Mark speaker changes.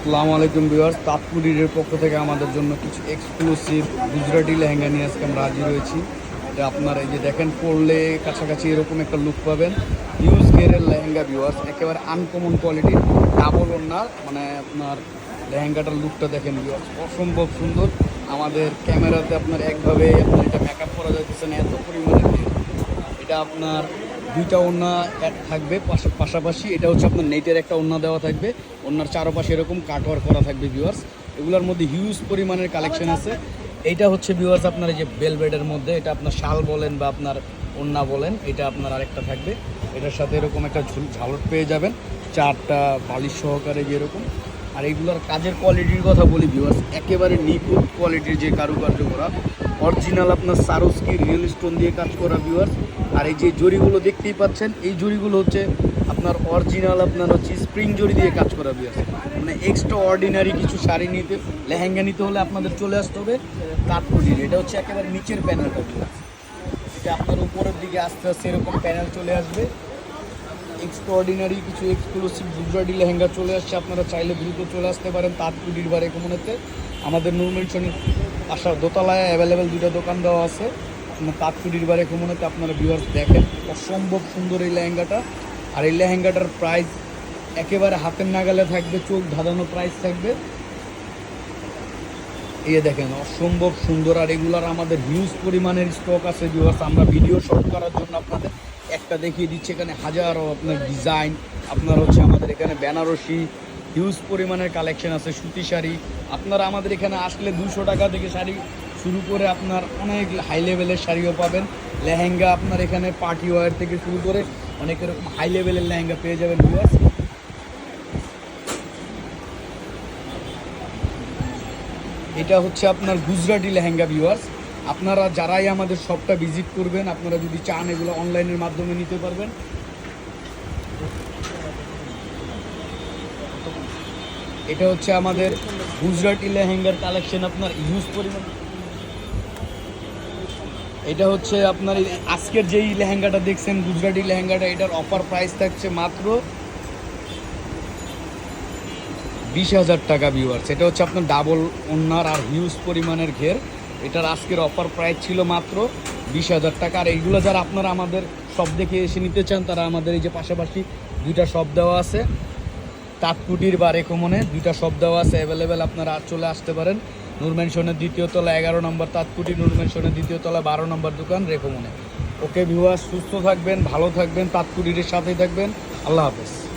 Speaker 1: আসসালামু আলাইকুম ভিউয়ার্স তাৎপুরির পক্ষ থেকে আমাদের জন্য কিছু এক্সক্লুসিভ গুজরাটি লেহেঙ্গা নিয়ে আজকে আমরা হাজির হয়েছি। এটা আপনার এই যে দেখেন পড়লে কাছাকাছি এরকম একটা লুক পাবেন। হিউজ গেরের লেহেঙ্গা ভিউয়ার্স, একেবারে আনকমন কোয়ালিটির ডাবল ওনার মানে আপনার লেহেঙ্গাটার লুকটা দেখেন ভিউয়ার্স, অসম্ভব সুন্দর। আমাদের ক্যামেরাতে আপনার একভাবে আপনার এটা মেকআপ করা যাইতেছে না, এত পরিমাণে এটা আপনার দুইটা এক থাকবে পাশা- পাশাপাশি এটা হচ্ছে আপনার নেটের একটা ওড়না দেওয়া থাকবে। ওড়নার চারপাশে এরকম কাটওয়ার করা থাকবে ভিউয়ার্স এগুলোর মধ্যে হিউজ পরিমাণের কালেকশন আছে। এইটা হচ্ছে ভিউয়ার্স আপনার এই যে বেলবেডের মধ্যে এটা আপনার শাল বলেন বা আপনার ওড়না বলেন এটা আপনার আরেকটা থাকবে। এটার সাথে এরকম একটা ঝুল- ঝালট পেয়ে যাবেন। চারটা বালিশ সহকারে যে এরকম আর এইগুলোর কাজের কোয়ালিটির কথা বলি ভিউয়ার্স একেবারে নিখুঁত কোয়ালিটির যে কারুকার্য করা অরিজিনাল আপনার সারোস্কি রিয়েল স্টোন দিয়ে কাজ করা ভিউয়ার্স আর এই যে জরিগুলো দেখতেই পাচ্ছেন, এই জরিগুলো হচ্ছে আপনার অরিজিনাল আপনার হচ্ছে স্প্রিং জরি দিয়ে কাজ করা ভিউয়ার্স মানে এক্সট্রা অর্ডিনারি কিছু শাড়ি নিতে, লেহেঙ্গা নিতে হলে আপনাদের চলে আসতে হবে কাঠকুটির। এটা হচ্ছে একেবারে নিচের প্যানেলটা ভিউয়ার্স এটা আপনার উপরের দিকে আস্তে আস্তে এরকম প্যানেল চলে আসবে। এক্সট্রাঅর্ডিনারি কিছু এক্সক্লুসিভ গুজরাটি লেহেঙ্গা চলে আসছে, আপনারা চাইলে দ্রুত চলে আসতে পারেন তাঁতকুটির বারে কমনেতে। আমাদের নূর মেনশনের আসার দোতলায় অ্যাভেলেবেল দুটো দোকান দেওয়া আছে। আপনার তাঁতকুটির বারে কমনেতে আপনারা ভিউয়ার্স দেখেন অসম্ভব সুন্দর এই লেহেঙ্গাটা। আর এই লেহেঙ্গাটার প্রাইস একেবারে হাতের নাগালে থাকবে, চোখ ধাঁধানো প্রাইস থাকবে। এই দেখেন, অসম্ভব সুন্দর আর এগুলার আমাদের হিউজ পরিমাণের স্টক আছে ভিউয়ার্স আমরা ভিডিও শট করার জন্য আপনাদের একটা দেখিয়ে দিচ্ছে, এখানে হাজারো আপনার ডিজাইন আপনার হচ্ছে আমাদের এখানে বেনারসি হিউজ পরিমাণের কালেকশন আছে, সুতি শাড়ি। আপনারা আমাদের এখানে আসলে দুশো টাকা থেকে শাড়ি শুরু করে আপনার অনেক হাই লেভেলের শাড়িও পাবেন। লেহেঙ্গা আপনার এখানে পার্টি ওয়ার থেকে শুরু করে অনেক এরকম হাই লেভেলের লেহেঙ্গা পেয়ে যাবেন ভিউয়ার্স এটা হচ্ছে আপনার গুজরাটি লেহেঙ্গা ভিউয়ার্স আপনারা যারাই আমাদের শপটা ভিজিট করবেন, আপনারা যদি চান এগুলো অনলাইনের মাধ্যমে নিতে পারবেন। এটা হচ্ছে আমাদের গুজরাটি লেহেঙ্গার কালেকশন আপনার ইউজ পরিমাণ। এটা হচ্ছে আপনার আজকের যেই লেহেঙ্গাটা দেখছেন, গুজরাটি লেহেঙ্গাটা, এটার অফার প্রাইস থাকছে মাত্র বিশ হাজার টাকা ভিউয়ার্স এটা হচ্ছে আপনার ডাবল ওনার আর হিউজ পরিমাণের ঘের। এটার আজকের অফার প্রাইস ছিল মাত্র বিশ হাজার টাকা। আর এইগুলো যারা আপনারা আমাদের সব দেখে এসে নিতে চান, তারা আমাদের এই যে পাশাপাশি দুইটা শপ দেওয়া আছে। তাঁতকুটির বা রেকমনে দুইটা শপ দেওয়া আছে অ্যাভেলেবেল আপনারা চলে আসতে পারেন। নুরমেনশনের দ্বিতীয় তলা এগারো নম্বর তাঁতকুটি নুরমেনশনের দ্বিতীয় তলা বারো নম্বর দোকান রেকমনে ওকে ভিউয়ার্স সুস্থ থাকবেন, ভালো থাকবেন, তাঁতকুটির সাথেই থাকবেন। আল্লাহ হাফেজ।